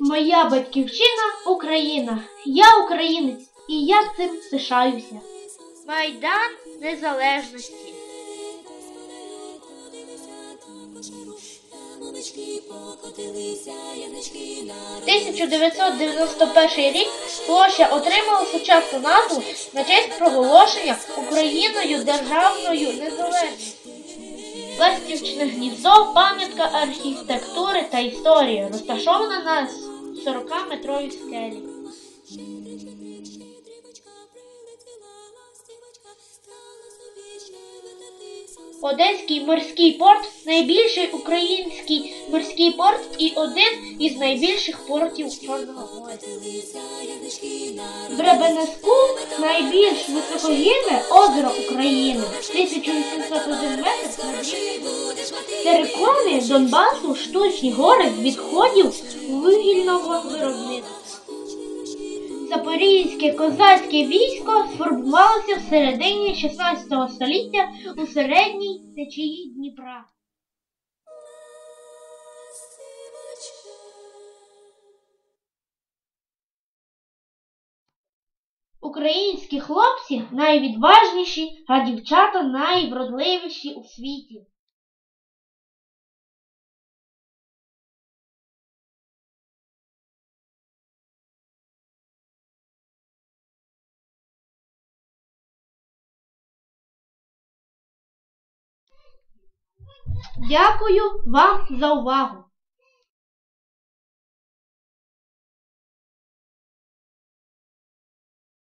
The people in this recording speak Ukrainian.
Моя батьківщина Україна. Я українець, і я цим пишаюся. Майдан Незалежності. Покотилися 1991 рік Польща отримала сучасну назву на честь проголошення Україною державною незалежністю. Ластівчне гніздо пам'ятка архітектури та історії, розташована на 40-метровій скелі. Одеський морський порт найбільший український морський порт і один із найбільших портів Чорного моря. На Бребенеску найбільш високогірне озеро України 1801 метр Терикони Донбасу штучні гори з відходів вугільного виробництва. Запорізьке козацьке військо сформувалося в середині 16 століття у середній течії Дніпра. Українські хлопці найвідважніші, а дівчата найвродливіші у світі. Дякую вам за увагу!